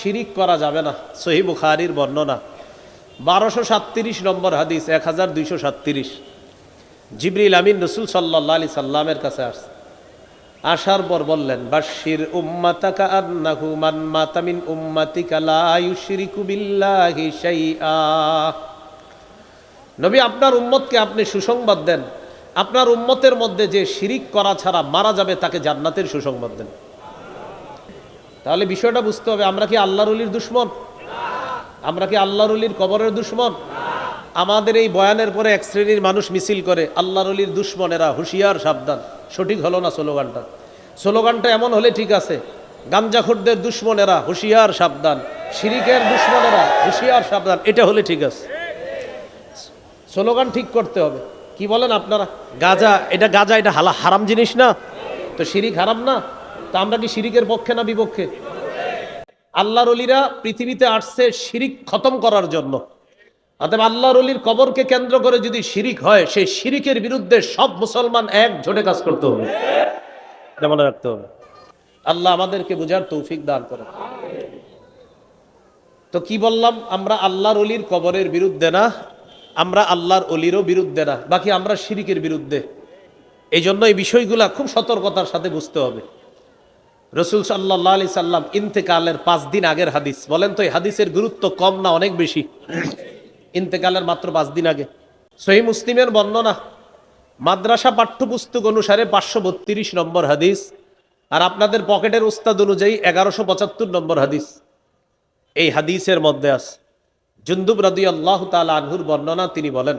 শিরিক করা যাবে না। সহি বুখারির বর্ণনা। বারোশো সাতত্রিশ নম্বর হাদিস, এক হাজার দুইশো সাতত্রিশ। জিবরিল আমিন রসুল সাল্লাহ আলি সাল্লামের কাছে আসছে। আসার পর বললেন বাশির উম্মাতাকা আন্নাহু মান মাতা মিন উম্মাতিকা নবী, আপনার উম্মতকে আপনি সুসংবাদ দেন। আপনার উম্মতের মধ্যে যে শিরিক করা ছাড়া মারা যাবে, তাকে জান্নাতের সুসংবাদ দেন। তাহলে বিষয়টা বুঝতে হবে, আমরা কি আল্লাহর অলির দুশ্মন? আমরা কি আল্লাহর অলির কবরের দুশ্মন? আমাদের এই বয়ানের পরে এক শ্রেণির মানুষ মিছিল করে, আল্লাহর অলির দুশ্মনেরা হুঁশিয়ার, সাবধান। সঠিক হলো না স্লোগানটা? স্লোগানটা এমন হলে ঠিক আছে, গাঞ্জাখোরদের দুশ্মনেরা হুঁশিয়ার, সাবধান। শিরিকের দুশ্মনেরা হুঁশিয়ার, সাবধান, এটা হলে ঠিক আছে। স্লোগান ঠিক করতে হবে। কি বলেন আপনারা? গাজা, এটা গাজা, এটা হালা হারাম জিনিস না? তো শিরিক হারাম না? তা আমরা কি শিরিকের পক্ষে না বিপক্ষে? আল্লাহর অলিরা পৃথিবীতে আসছে শিরিক খতম করার জন্য। অতএব আল্লাহর অলির কবরকে কেন্দ্র করে যদি শিরিক হয়, সেই শিরিকের বিরুদ্ধে সব মুসলমান এক ঝোটে কাজ করতে হবে। মনে রাখতে হবে। আল্লাহ আমাদেরকে বুঝার তৌফিক দান করে। তো কি বললাম? আমরা আল্লাহর অলির কবরের বিরুদ্ধে না, আমরা আল্লাহর অলিরও বিরুদ্ধে না, বাকি আমরা শিরিকের বিরুদ্ধে। এই জন্য এই বিষয়গুলা খুব সতর্কতার সাথে বুঝতে হবে। রসুল সাল্লাহ আলি সাল্লাম ইন্তেকালের পাঁচ দিন আগের হাদিস। বলেন তো, এই হাদিসের গুরুত্ব কম না অনেক বেশি? ইন্তেকালের মাত্র পাঁচ দিন আগে। সহি মুসলিমের বর্ণনা, মাদ্রাসা পাঠ্যপুস্তক অনুসারে পাঁচশো বত্রিশ নম্বর হাদিস আর আপনাদের পকেটের উস্তাদ অনুযায়ী এগারোশো পঁচাত্তর নম্বর হাদিস। এই হাদিসের মধ্যে আছে। জুন্দুব রাদি আল্লাহ তাল আনহুর বর্ণনা, তিনি বলেন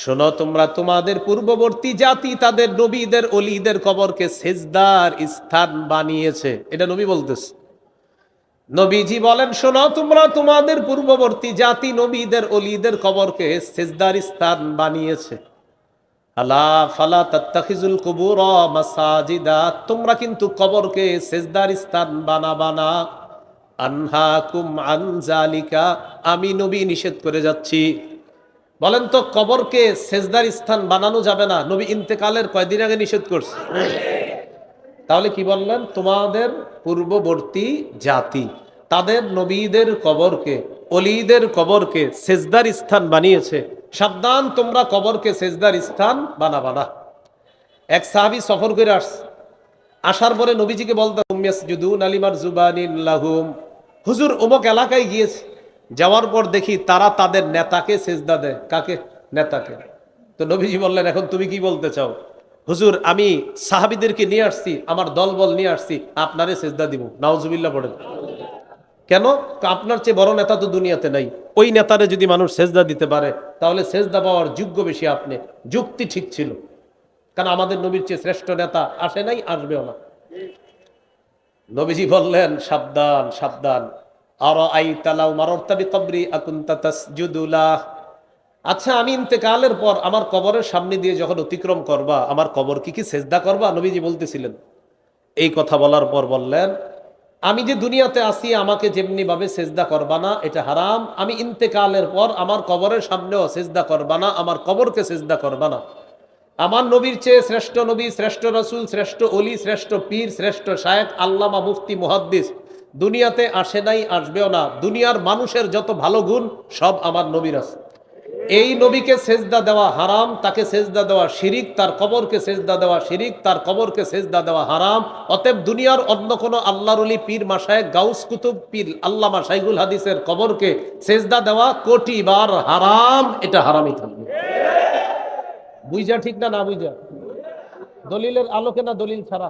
শোনো, তোমরা তোমাদের পূর্ববর্তী জাতি, তাদের নবীদের, অলিদের কবরকে সেজদার স্থান বানিয়েছে। এটা নবী বলতেছে। নবীজি বলেন, শোনো, তোমরা তোমাদের পূর্ববর্তী জাতি, নবীদের, অলিদের কবরকে সেজদার স্থান বানিয়েছে। আলা ফালা তাত্তাখিজুল কুবুর মাসাজিদা, তোমরা কিন্তু কবরকে সেজদার স্থান বানাবা না। আনহাকুম আন জালিকা, আমি নবী নিষেধ করে যাচ্ছি। বলেন তো, কবরকে সেজদার স্থান বানানো যাবে না। নবী ইন্তেকালের কয়দিন আগে নিষেধ করছে? তাহলে কি বললেন? তোমাদের পূর্ববর্তী জাতি, তাদের নবীদের কবরকে, অলিদের কবরকে সেজদার স্থান বানিয়েছে। সাবধান, তোমরা কবরকে সেজদার স্থান বানাবা না। এক সাহাবি সফর করে আসছে। আসার পরে নবীজিকে বলতে জুদুন আলিমার জুবানিন লাহুম। হুজুর অমুক এলাকায় গিয়েছে। যাওয়ার পর দেখি তারা তাদের নেতাকে সেজদা দেয়। কাকে? নেতাকে। তো নবীজি বললেন, এখন তুমি কি বলতে চাও? হুজুর, আমি সাহাবিদেরকে নিয়ে আসছি, আমার দলবল নিয়ে আসছি, আপনারে সেজদা দিব। নাওজুবিল্লা পড়েন। কেন? আপনার চেয়ে বড় নেতা তো দুনিয়াতে নাই। ওই নেতারে যদি মানুষ সেজদা দিতে পারে, তাহলে সেজদা পাওয়ার যোগ্য বেশি আপনি। যুক্তি ঠিক ছিল। কারণ আমাদের নবীর চেয়ে শ্রেষ্ঠ নেতা আসে নাই, আসবেও না। নবীজি বললেন, সাবধান সাবধান। আচ্ছা আমি ইন্তেকালের পর আমার কবরের সামনে দিয়ে যখন অতিক্রম করবা, আমার কবর কি কি সেজদা করবা? নবীজি বলতেছিলেন। এই কথা বলার পর বললেন, আমি যে দুনিয়াতে আসি আমাকে যেমনি ভাবে সেজদা করবা না, এটা হারাম। আমি ইন্তেকালের পর আমার কবরের সামনেও সেজদা করবা না, আমার কবরকে সেজদা করবা না। আমার নবীর চেয়ে শ্রেষ্ঠ নবী, শ্রেষ্ঠ রসুল, শ্রেষ্ঠ অলি শ্রেষ্ঠ পীর, শ্রেষ্ঠ শায়েক আল্লামা মুফতি, মুহাদ্দিস দুনিয়াতে আসে নাই, আসবেও না। দুনিয়ার মানুষের যত ভালো গুণ, সব আমার নবীর আছে। এই নবীকে সেজদা দেওয়া হারাম, তাকে সেজদা দেওয়া শিরিক, তার কবরকে সেজদা দেওয়া শিরিক, তার কবরকে সেজদা দেওয়া হারাম। অতএব দুনিয়ার অন্য কোনো আল্লাহর অলি পীর মাসায়, গাউস কুতুব পীর আল্লামা শাইগুল হাদিসের কবরকে সেজদা দেওয়া কোটি বার হারাম, এটা হারামই থাকবে। বুঝা ঠিক না না বুঝা? দলিলের আলোকে না দলিল ছাড়া?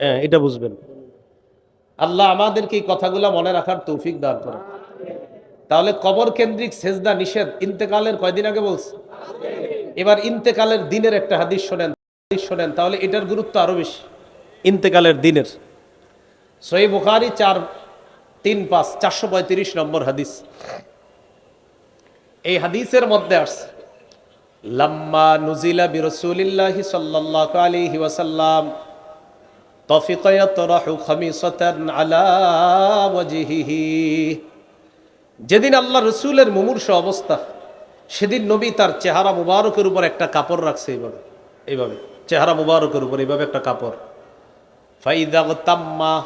হ্যাঁ এটা বুঝবেন। আল্লাহ আমাদেরকে এই কথাগুলা মনে রাখার তৌফিক দান করে তাহলে কবর কেন্দ্রিক সেজদা নিষেধ ইন্তেকালের কয়দিন আগে বলছে? এবার ইন্তেকালের দিনের একটা হাদিস শোনেন হাদিস শোনেন, তাহলে এটার গুরুত্ব আরও বেশি। ইন্তেকালের দিনের। সই বুখারি চার, তিন, পাঁচ, চারশো পঁয়ত্রিশ নম্বর হাদিস। এই হাদিসের মধ্যে আসছে, লাম্মা নুজিলা বিরসুলিল্লাহি সাল্লাল্লাহু আলাইহি ওয়াসাল্লাম যেদিন আল্লাহ রসুলের মুমূর্ষ অবস্থা, সেদিন নবী তার চেহারা মুবারকের উপর একটা কাপড় রাখছে এইভাবে এইভাবে, চেহারা মুবারকের উপর এইভাবে একটা কাপড়। ফাইদাগতাম্মা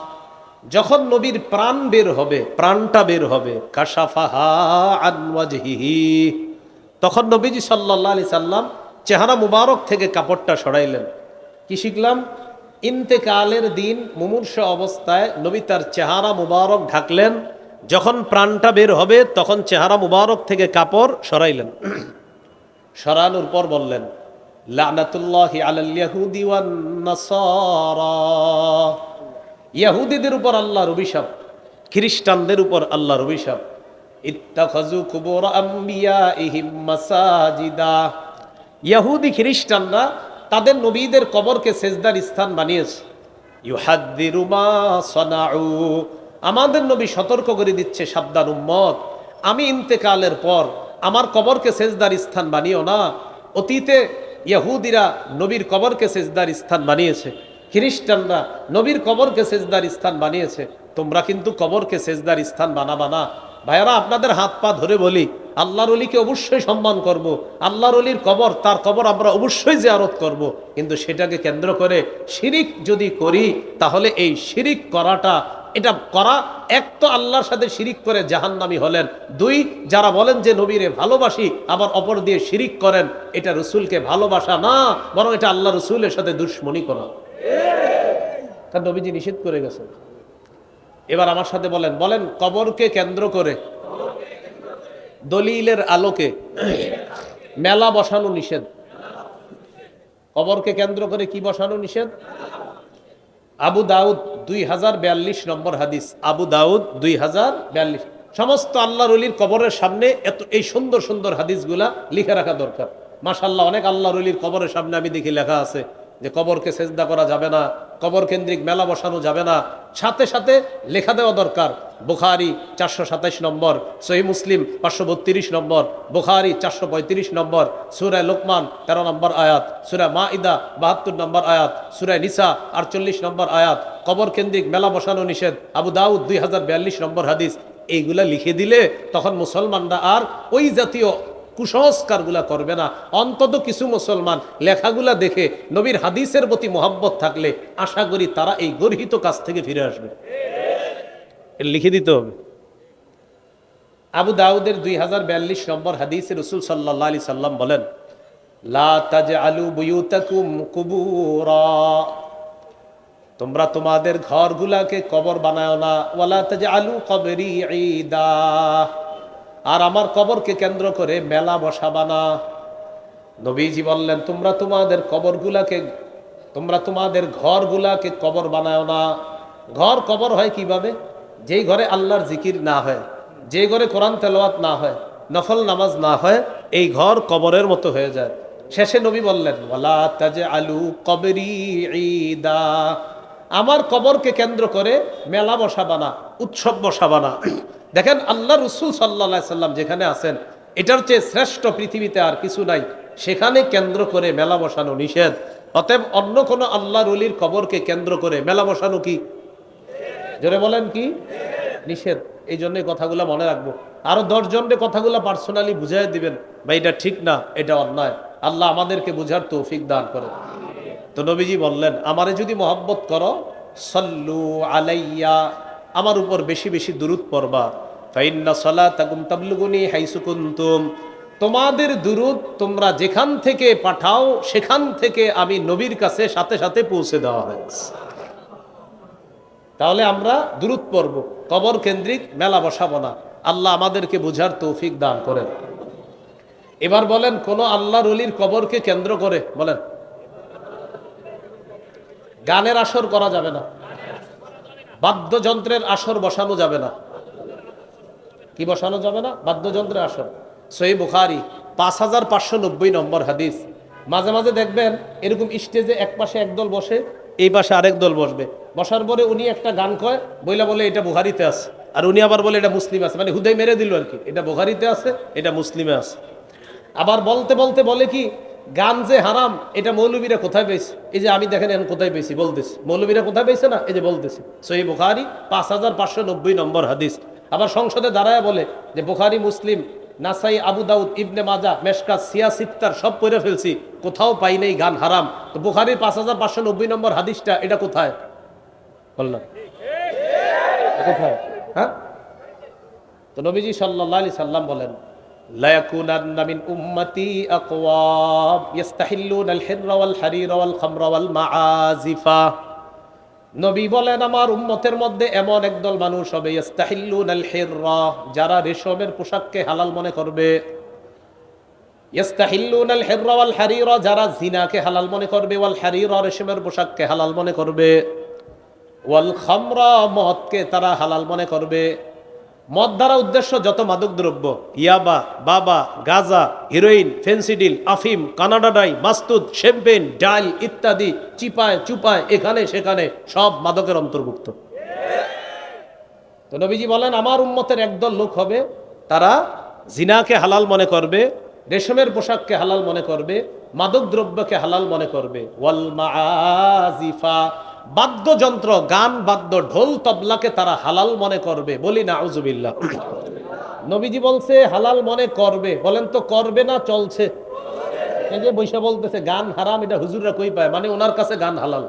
যখন নবীর প্রাণ বের হবে, প্রাণটা বের হবে, কাশাফাহি তখন নবীজি সাল্লা আলি সাল্লাম চেহারা মুবারক থেকে কাপড়টা সরাইলেন। কি শিখলাম? ইন্তেকালের দিন মুমূর্ষ অবস্থায় নবী তার চেহারা মুবারক ঢাকলেন। যখন প্রাণটা বের হবে, তখন চেহারা মুবারক থেকে কাপড় সরাইলেন। সরানোর পর বললেন, লানাতুল্লাহি আলাল ইয়াহুদি ওয়ান নাসারা। ইয়াহুদিদের উপর আল্লাহর অভিশাপ, খ্রিস্টানদের উপর আল্লাহর অভিশাপ। ইত্তাখাযু কুবুর আম্বিয়াইহিম মাসাজিদা। ইয়াহুদি খ্রিস্টানরা তাদের নবীদের কবরকে সেজদার স্থান বানিয়েছে। ইউহাদ্দিরু মা সানাউ। আমাদের নবী সতর্ক করে দিচ্ছে, সাবধান উম্মত। আমি ইন্তেকালের পর আমার কবরকে সেজদার স্থান বানিও না। অতীতে ইহুদিরা নবীর কবরকে সেজদার স্থান বানিয়েছে। খ্রিস্টানরা নবীর কবরকে সেজদার স্থান বানিয়েছে। তোমরা কিন্তু কবরকে সেজদার স্থান বানাবা না। ভাইয়ারা, আপনাদের হাত পা ধরে বলি আল্লাহর অলিকে অবশ্যই সম্মান করব। আল্লাহর অলির কবর, তার কবর আমরা অবশ্যই জিয়ারত করব। কিন্তু সেটাকে কেন্দ্র করে শিরিক যদি করি, তাহলে এই শিরিক করাটা, এটা করা, এক তো আল্লাহর সাথে শিরিক করে জাহান্নামি হলেন দুই, যারা বলেন যে নবীরে ভালোবাসি, আবার অপর দিয়ে শিরিক করেন, এটা রসুলকে ভালোবাসা না, বরং এটা আল্লাহ রসুলের সাথে দুশ্মনী করা কারণ নবীজি নিষেধ করে গেছেন এবার আমার সাথে বলেন বলেন কবরকে কেন্দ্র করে দলিলের আলোকে মেলা বসানো নিষেধ। কবরকে কেন্দ্র করে কি বসানো নিষেধ? আবু দাউদ দুই হাজার বিয়াল্লিশ নম্বর হাদিস। আবু দাউদ দুই হাজার বিয়াল্লিশ। সমস্ত আল্লাহ রলির কবরের সামনে এত, এই সুন্দর সুন্দর হাদিসগুলা লিখে রাখা দরকার। মাশাল্লাহ অনেক আল্লাহ রলির কবরের সামনে আমি দেখি লেখা আছে। যে কবরকে সেজদা করা যাবে না, কবর কেন্দ্রিক মেলা বসানো যাবে না। সাথে সাথে লেখা দেওয়া দরকার, বুখারি চারশো সাতাইশ নম্বর, সহি মুসলিম পাঁচশো বত্রিশ নম্বর, বুখারি চারশো পঁয়ত্রিশ নম্বর সুরায় লোকমান তেরো নম্বর আয়াত সুরায় মা ইদা বাহাত্তর নম্বর আয়াত সুরায় নিসা আটচল্লিশ নম্বর আয়াত, কবর কেন্দ্রিক মেলা বসানো নিষেধ, আবু দাউদ দুই হাজার বিয়াল্লিশ নম্বর হাদিস। এইগুলা লিখে দিলে তখন মুসলমানরা আর ওই জাতীয় কুসংস্কারগুলা করবে না। অন্তত কিছু মুসলমান লেখাগুলা দেখে, নবীর হাদিসের প্রতি মোহাব্বত থাকলে আশা করি তারা এই গর্হিত কাজ থেকে ফিরে আসবে। লিখে দিতে হবে। আবু দাউদের দুই হাজার বিয়াল্লিশ নম্বর হাদিসে রসুল সাল্লাহ আলি সাল্লাম বলেন তোমরা তোমাদের ঘরগুলাকে কবর বানায় না। ওয়ালা তাজ আলু কবরি ঈদা। আর আমার কবরকে কেন্দ্র করে মেলা বসাবা না। নবীজি বললেন, তোমরা তোমাদের কবরগুলাকে, তোমরা তোমাদের ঘরগুলাকে কবর বানায় না। ঘর কবর হয় কীভাবে? যেই ঘরে আল্লাহর জিকির না হয় যে ঘরে কোরআন তেলাওয়াত না হয়, নফল নামাজ না হয়, এই ঘর কবরের মতো হয়ে যায়। শেষে নবী বললেন তাজে আলু কবরি আমার কবরকে কেন্দ্র করে মেলা বসাবা না, উৎসব বসাবা না। দেখেন আল্লাহ রসুল সাল্লা সাল্লাম যেখানে আছেন, এটার চেয়ে শ্রেষ্ঠ পৃথিবীতে আর কিছু নাই। সেখানে কেন্দ্র করে মেলা বসানো নিষেধ। অতএব অন্য কোনো আল্লাহর অলির কবরকে কেন্দ্র করে মেলা বসানো কি? জোরে বলেন কি? নিষেধ। এই জন্য কথাগুলো মনে রাখব। আরও দশজনকে কথাগুলো পার্সোনালি বুঝাই দিবেন বা এটা ঠিক না, এটা অন্যায়। আল্লাহ আমাদেরকে বুঝার তৌফিক দান করে। তো নবীজি বললেন, আমারে যদি মহব্বত করো, সল্লু আলাইয়া আমার উপর বেশি বেশি দূরত পড়বা। ফাইন্না সলা তাকুম তাবলুগুনি হাইসুকুন্তুম তোমাদের দুরুদ তোমরা যেখান থেকে পাঠাও, সেখান থেকে আমি নবীর কাছে সাথে সাথে পৌঁছে দেওয়া হয়েছে। তাহলে আমরা দূরত পড়ব, কবর কেন্দ্রিক মেলা বসাবো না। আল্লাহ আমাদেরকে বুঝার তৌফিক দান করেন। এবার বলেন, কোন আল্লাহর অলির কবরকে কেন্দ্র করে, বলেন। গানের আসর করা যাবে না। বাদ্যযন্ত্রের আসর বসানো যাবে না। কি বসানো যাবে না? বাদ্যযন্ত্রের আসর। সই বুখারি, পাঁচ হাজার পাঁচশো নব্বই নম্বর হাদিস। মাঝে মাঝে দেখবেন এরকম স্টেজে এক পাশে একদল বসে, এই পাশে আরেক দল বসবে। বসার পরে উনি একটা গান কয়, বইলা বলে এটা বুহারিতে আছে। আর উনি আবার বলে এটা মুসলিম আছে। মানে হুদাই মেরে দিল আর কি, এটা বুহারিতে আছে, এটা মুসলিমে আছে। আবার বলতে বলতে বলে কি গান যে হারাম, এটা মৌলবীরা কোথায় পেয়েছে? এই যে আমি দেখেন এখন কোথায় পেয়েছি, বলতেছি। মৌলবীরা কোথায় পেয়েছে না? এই যে বলতেছি। সহি বুখারি, পাঁচ হাজার পাঁচশো নব্বই নম্বর হাদিস। আবার সংসদে দাঁড়ায় বলে যে, বুখারি, মুসলিম, নাসাই, আবু দাউদ, ইবনে মাজা মেশকা সিয়া, সিত্তার সব পড়ে ফেলছি, কোথাও পাই নাই গান হারাম। তো বুখারির পাঁচ হাজার পাঁচশো নব্বই নম্বর হাদিসটা, এটা কোথায়? বললাম কোথায়? হ্যাঁ? তো নবীজি সাল্লাল্লাহু আলাইহি সাল্লাম বলেন লা ইয়াকুনান্না মিন উম্মতি ইস্তাহিল্লুনা আল হিররা ওয়াল হারিরা ওয়াল খামরা ওয়াল মাআজিফা নবী বলেন, আমার উম্মতের মধ্যে এমন একদল মানুষ হবে ইস্তাহিল্লুনা আল হিররা যারা রেশমের পোশাককে হালাল মনে করবে। ইস্তাহিল্লুনা আল হিররা ওয়াল হারিরা যারা জিনাকে হালাল মনে করবে ওয়াল হারিরা রেশমের পোশাককে হালাল মনে করবে। ওয়াল খামরা মদকে তারা হালাল মনে করবে। মদ দ্বারা উদ্দেশ্য যত মাদক দ্রব্য ইয়াবা, বাবা, গাজা, হিরোইন, ফেন্সিডিল, আফিম কানাডাডাই মাস্তুদ, শ্যাম্পেন, ডাল ইত্যাদি, চিপায়, চুপায়, এখানে, সেখানে, সব মাদকের অন্তর্ভুক্ত। তো নবীজি বলেন, আমার উম্মতের একদল লোক হবে, তারা জিনাকে হালাল মনে করবে, রেশমের পোশাককে হালাল মনে করবে মাদক দ্রব্যকে হালাল মনে করবে। ওয়াল মাআজিফা বাদ্যযন্ত্র, গান, বাদ্য, ঢোল তবলাকে তারা হালাল মনে করবে। বলি না আউজুবিল্লাহ নবীজি বলছে, হালাল মনে করবে। বলেন তো, করবে না, চলছে। এই যে বৈশা বলতেছে, গান হারাম, এটা হুজুররা কই পায়? মানে ওনার কাছে গান হালাল।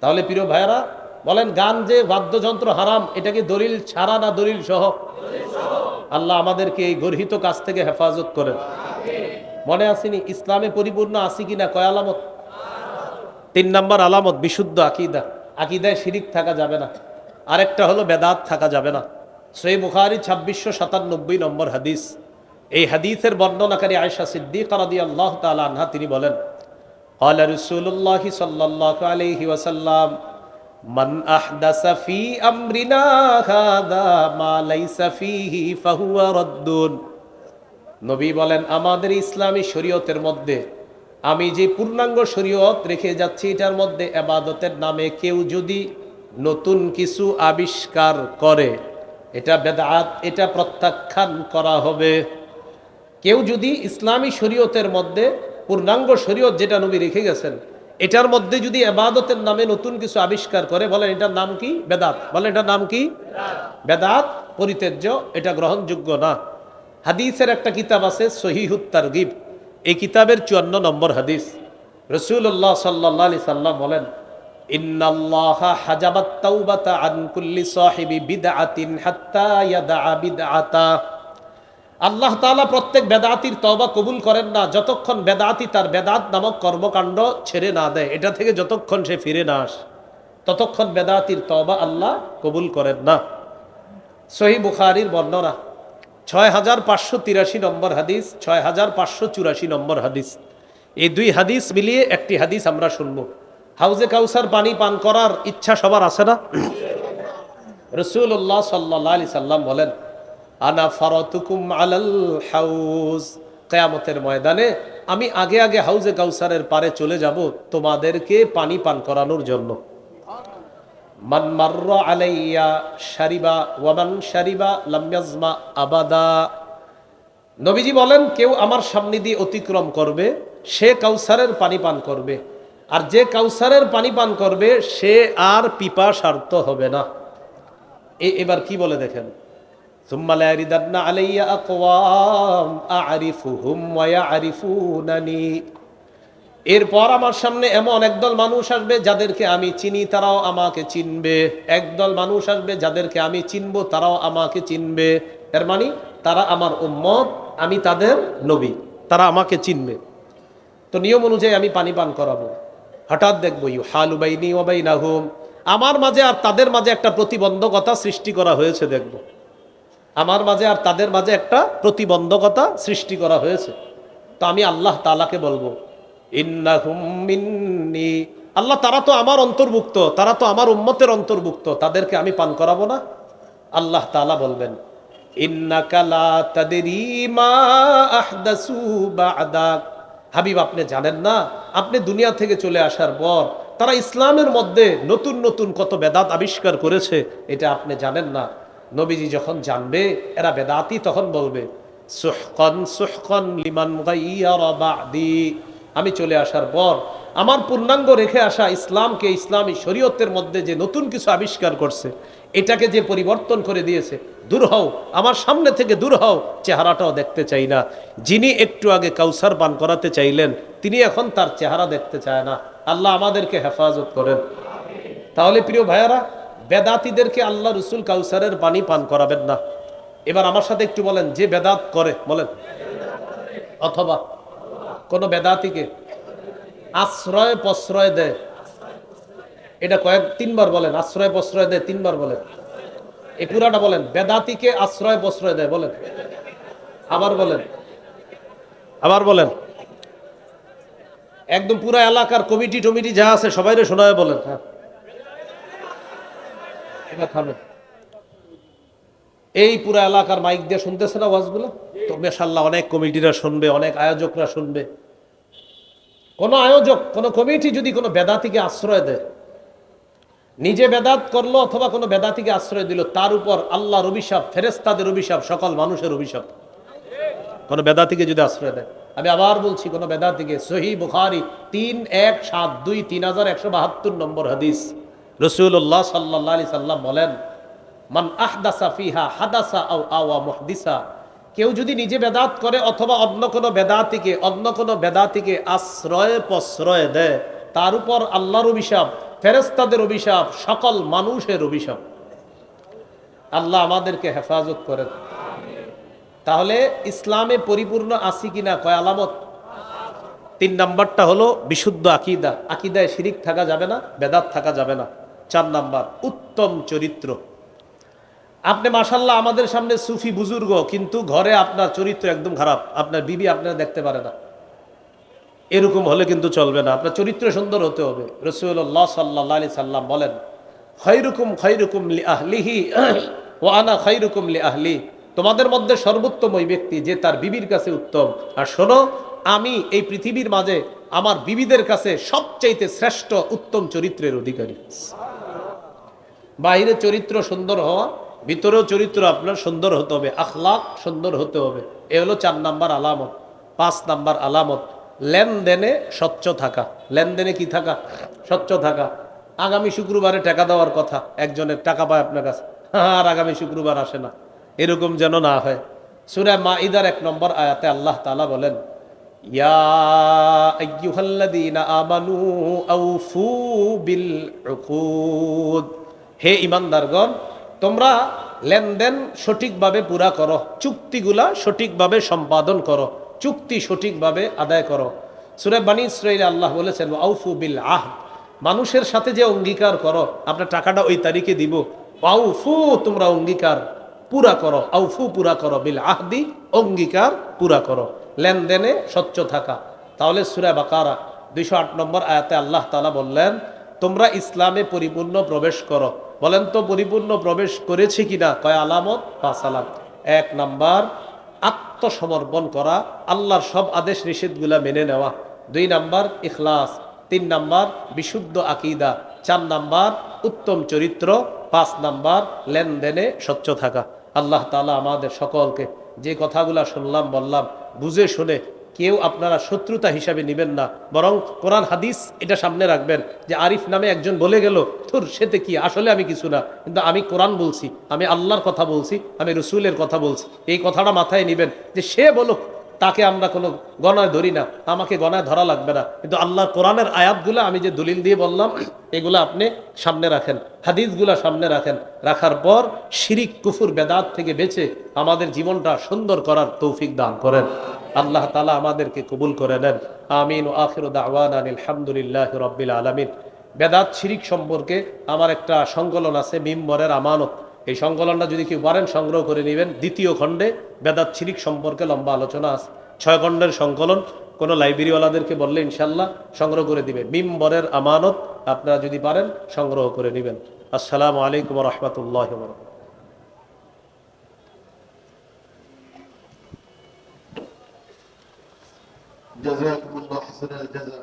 তাহলে প্রিয় ভাইয়ারা, বলেন, গান যে বাদ্যযন্ত্র হারাম, এটা কি দলিল ছাড়া না দলিল সহ? আল্লাহ আমাদেরকে এই গর্হিত কাজ থেকে হেফাজত করেন। মনে আসেনি ইসলামে পরিপূর্ণ আসি কিনা, কয় আলামত? তিন নম্বর আলামত বিশুদ্ধ আকিদা আকিদায় শিরিক থাকা যাবে না আরেকটা হলো বেদাত থাকা যাবে না সই বুখারি ছাব্বিশশো সাতানব্বই নম্বর হাদিস এই হাদিসের বর্ণনাকারী আয়সা সিদ্দিক রাদি আল্লাহ তালা আনহা তিনি বলেন قال رسول الله صلى الله عليه وسلم من أحدث في أمرنا هذا ما ليس فيه فهو رد নবী বলেন আমাদের ইসলামী শরীয়তের মধ্যে আমি যে পূর্ণাঙ্গ শরীয়ত রেখে যাচ্ছি, এটার মধ্যে এবাদতের নামে কেউ যদি নতুন কিছু আবিষ্কার করে, এটা বেদাত, এটা প্রত্যাখ্যান করা হবে। কেউ যদি ইসলামী শরীয়তের মধ্যে পূর্ণাঙ্গ শরীয়ত যেটা নবী রেখে গেছেন, এটার মধ্যে যদি এবাদতের নামে নতুন কিছু আবিষ্কার করে, বলেন এটার নাম কি? বেদাত। বলেন এটার নাম কি? বেদাত, পরিত্যাজ্য, এটা গ্রহণযোগ্য না। হাদিসের একটা কিতাব আছে, সহিহুত তারগিব। এই কিতাবের চুয়ান্ন নম্বর হাদিস। রসুল্লাহ সাল্লাহ আলি সাল্লাম বলেন আল্লাহ তাআলা প্রত্যেক বেদাতির তওবা কবুল করেন না, যতক্ষণ বেদাতি তার বেদাত নামক কর্মকাণ্ড ছেড়ে না দেয়, এটা থেকে যতক্ষণ সে ফিরে না আসে, ততক্ষণ বেদাতির তওবা আল্লাহ কবুল করেন না। সহি বুখারির বর্ণনা ছয় হাজার পাঁচশো তিরাশি নম্বর হাদিস, ছয় হাজার পাঁচশো চুরাশি নম্বর হাদিস। এই দুই হাদিস মিলিয়ে একটি হাদিস আমরা শুনব। হাউজে কাউসার পানি পান করার ইচ্ছা সবার আছে না? রসুল্লাহ সাল্লাহ আলি সাল্লাম বলেন, আনা ফারতুকুম আলাল হাউজ। কেয়ামতের ময়দানে আমি আগে আগে হাউজে কাউসারের পারে চলে যাব তোমাদেরকে পানি পান করানোর জন্য। মান মাররা আলাইয়া শারিবা ওয়ামান শারিবা লাম্যাজমা আবাদা। নবীজি বলেন, কেউ আমার সামনে দিয়ে অতিক্রম করবে, সে কাউসারের পানি পান করবে। আর যে কাউসারের পানি পান করবে, সে আর পিপা পিপাসার্থ হবে না। এ, এবার কি বলে দেখেন? আলাইয়া আরিফু আরিফুহুম আরিফু নানি এরপর আমার সামনে এমন একদল মানুষ আসবে যাদেরকে আমি চিনি, তারাও আমাকে চিনবে। একদল মানুষ আসবে যাদেরকে আমি চিনব, তারাও আমাকে চিনবে। এর মানে তারা আমার উম্মত, আমি তাদের নবী, তারা আমাকে চিনবে। তো নিয়ম অনুযায়ী আমি পানি পান করাবো। হঠাৎ দেখব ইউ হালুবাইনি ওবাইনাহুম আমার মাঝে আর তাদের মাঝে একটা প্রতিবন্ধকতা সৃষ্টি করা হয়েছে, দেখব। আমার মাঝে আর তাদের মাঝে একটা প্রতিবন্ধকতা সৃষ্টি করা হয়েছে। তো আমি আল্লাহ তালাকে বলব আল্লাহ, তারা তো আমার অন্তর্ভুক্ত, তারা তো আমার উম্মতের অন্তর্ভুক্ত, তাদেরকে আমি পান করাবো না। আল্লাহ তাআলা বলবেন হাবিব, আপনি জানেন না, আপনি দুনিয়া থেকে চলে আসার পর তারা ইসলামের মধ্যে নতুন নতুন কত বেদাত আবিষ্কার করেছে, এটা আপনি জানেন না। নবীজি যখন জানবে, এরা বেদাতি তখন বলবে, সুহকন সুহকন লিমান গাইয়ারা বাদি। আমি চলে আসার পর আমার পূর্ণাঙ্গ রেখে আসা ইসলামকে ইসলামী শরীয়তের মধ্যে যে নতুন কিছু আবিষ্কার করছে, এটাকে যে পরিবর্তন করে দিয়েছে, দূর হও, আমার সামনে থেকে দূর হও, চেহারাটাও দেখতে চাই না। যিনি একটু আগে কাউসার পান করাতে চাইলেন, তিনি এখন তার চেহারা দেখতে চায় না। আল্লাহ আমাদেরকে হেফাজত করেন। তাহলে প্রিয় ভাইয়ারা, বেদাতিদেরকে আল্লাহ রসুল কাউসারের পানি পান করাবেন না। এবার আমার সাথে একটু বলেন, যে বেদাত করে, বলেন। অথবা কোন বেদাতিকে আশ্রয় প্রশ্রয় দেয়। এটা কয়েক, তিনবার বলেন, আশ্রয় প্রশ্রয় দেয়, তিনবার বলেন। এই পুরাটা বলেন, বেদাতিকে আশ্রয় প্রশ্রয় দেয়, বলেন। আবার বলেন। আবার বলেন। একদম পুরা এলাকার কমিটি টমিটি যা আছে সবাইরে শোনায় বলেন। হ্যাঁ। এবার থামেন। এই পুরা এলাকার মাইক দিয়ে শুনতেছে না ওয়াজগুলো? তো মেশাল্লাহ অনেক কমিটিরা শুনবে, অনেক আয়োজকরা শুনবে। কোন আয়োজক, কোন কমিটি যদি কোনো বেদাতিকে আশ্রয় দেয়, নিজে বেদাত করল অথবা কোনো বেদাতিকে আশ্রয় দিল, তার উপর আল্লাহর অভিশাপ ফেরেস্তাদের অভিশাপ, সকল মানুষের অভিশাপ। কোনো বেদাতিকে যদি আশ্রয় দেয়, আমি আবার বলছি, কোনো বেদাতিকে, সহি বুখারি তিন এক সাত দুই তিন হাজার একশো বাহাত্তর নম্বর হাদিস। রসুল্লাহ সাল্লাহ আলি সাল্লাম বলেন মান আহদাসা ফিহা হাদাসা আও আওয়া মুহদিসা। কেউ যদি নিজে বেদাত করে অথবা অন্য কোনো বেদাতিকে, অন্য কোনো বেদাতিকে আশ্রয় প্রশ্রয় দেয়, তার উপর আল্লাহর অভিশাপ ফেরেস্তাদের অভিশাপ, সকল মানুষের অভিশাপ। আল্লাহ আমাদেরকে হেফাজত করেন। তাহলে ইসলামে পরিপূর্ণ আসি কিনা কয় আলামত? তিন নাম্বারটা হলো বিশুদ্ধ আকিদা। আকিদায় শিরিক থাকা যাবে না, বেদাত থাকা যাবে না। চার নাম্বার, উত্তম চরিত্র। আপনি মাসাল্লাহ আমাদের সামনে সুফি বুজুর্গ, কিন্তু ঘরে আপনার চরিত্র একদম খারাপ। আপনার বিবি আপনারা দেখতে পারে না। এরকম হলে কিন্তু চলবে না। আপনার চরিত্র সুন্দর হতে হবে। রসুল্লাহ সাল্লাহ আলি সাল্লাম বলেন, খৈরুকুম খৈরুকুম লি আহলিহি ও আনা খৈরুকুম লি আহলি। তোমাদের মধ্যে সর্বোত্তম ওই ব্যক্তি যে তার বিবির কাছে উত্তম। আর শোনো, আমি এই পৃথিবীর মাঝে আমার বিবিদের কাছে সবচাইতে শ্রেষ্ঠ উত্তম চরিত্রের অধিকারী। বাইরে চরিত্র সুন্দর হওয়া ভিতরেও চরিত্র আপনার সুন্দর হতে হবে, আখলাক সুন্দর হতে হবে। এ হলো চার নাম্বার আলামত, পাঁচ নাম্বার আলামত। লেনদেনে স্বচ্ছ থাকা। লেনদেনে কি থাকা? স্বচ্ছ থাকা। আগামী শুক্রবারে টাকা দেওয়ার কথা, একজনের টাকা পায় আপনার কাছে, আর আগামী শুক্রবার আসে না। এরকম যেন না হয়। সুরা মা ইদার এক নম্বর আয়াতে আল্লাহ তালা বলেন হে ইমানদারগণ তোমরা লেনদেন সঠিকভাবে পুরা করো, চুক্তিগুলা সঠিকভাবে সম্পাদন করো, চুক্তি সঠিকভাবে আদায় করো। সুরে বানী ইসরাইলে আল্লাহ বলেছেন আউফু বিল আহ মানুষের সাথে যে অঙ্গীকার করো, আপনার টাকাটা ওই তারিখে দিব। আউফু তোমরা অঙ্গীকার পুরা করো আউফু পুরা করো, বিল আহদি অঙ্গীকার পুরা করো। লেনদেনে স্বচ্ছ থাকা। তাহলে সুরা বাকারা, দুইশো আট নম্বর আয়াতে আল্লাহ তালা বললেন তোমরা ইসলামে পরিপূর্ণ প্রবেশ করো। বলেন তো, পরিপূর্ণ প্রবেশ করেছি কিনা? কয় আলামত? পাঁচ আলাম এক নাম্বার, আত্মসমর্পণ করা, আল্লাহর সব আদেশ নিষেধগুলা মেনে নেওয়া। দুই নাম্বার, ইখলাস। তিন নাম্বার, বিশুদ্ধ আকিদা। চার নাম্বার, উত্তম চরিত্র। পাঁচ নাম্বার, লেনদেনে স্বচ্ছ থাকা। আল্লাহ তালা আমাদের সকলকে যে কথাগুলা শুনলাম, বললাম, বুঝে শুনে কেউ আপনারা শত্রুতা হিসাবে নেবেন না। বরং কোরআন, হাদিস এটা সামনে রাখবেন যে আরিফ নামে একজন বলে গেল তোর সেতে কি? আসলে আমি কিছু না। কিন্তু আমি কোরআন বলছি, আমি আল্লাহর কথা বলছি, আমি রসুলের কথা বলছি। এই কথাটা মাথায় নেবেন যে সে বলো তাকে আমরা কোনো গণায় ধরি না, আমাকে গণায় ধরা লাগবে না। কিন্তু আল্লাহর কোরআনের আয়াতগুলো আমি যে দলিল দিয়ে বললাম, এগুলো আপনি সামনে রাখেন, হাদিসগুলা সামনে রাখেন। রাখার পর শিরিক, কুফুর, বেদাত থেকে বেঁচে আমাদের জীবনটা সুন্দর করার তৌফিক দান করেন। আল্লাহ তালা আমাদেরকে কবুল করে নেন। আমিন ও আখির দাওয়ান আলহামদুলিল্লাহ রব্বিল আলমিন। বেদাত শিরিক সম্পর্কে আমার একটা সংকলন আছে, মিম্বরের আমানত। এই সংকলনটা যদি কেউ পারেন, সংগ্রহ করে নেবেন। দ্বিতীয় খণ্ডে বেদাত শিরিক সম্পর্কে লম্বা আলোচনা আছে। ছয় খণ্ডের সংকলন, কোনো লাইব্রেরিওয়ালাদেরকে বললে ইনশাল্লাহ সংগ্রহ করে দিবে। মিম্বরের আমানত আপনারা যদি পারেন, সংগ্রহ করে নেবেন। আসসালামু আলাইকুম রহমতুল্লাহ جزاكم الله حسن الجزاء.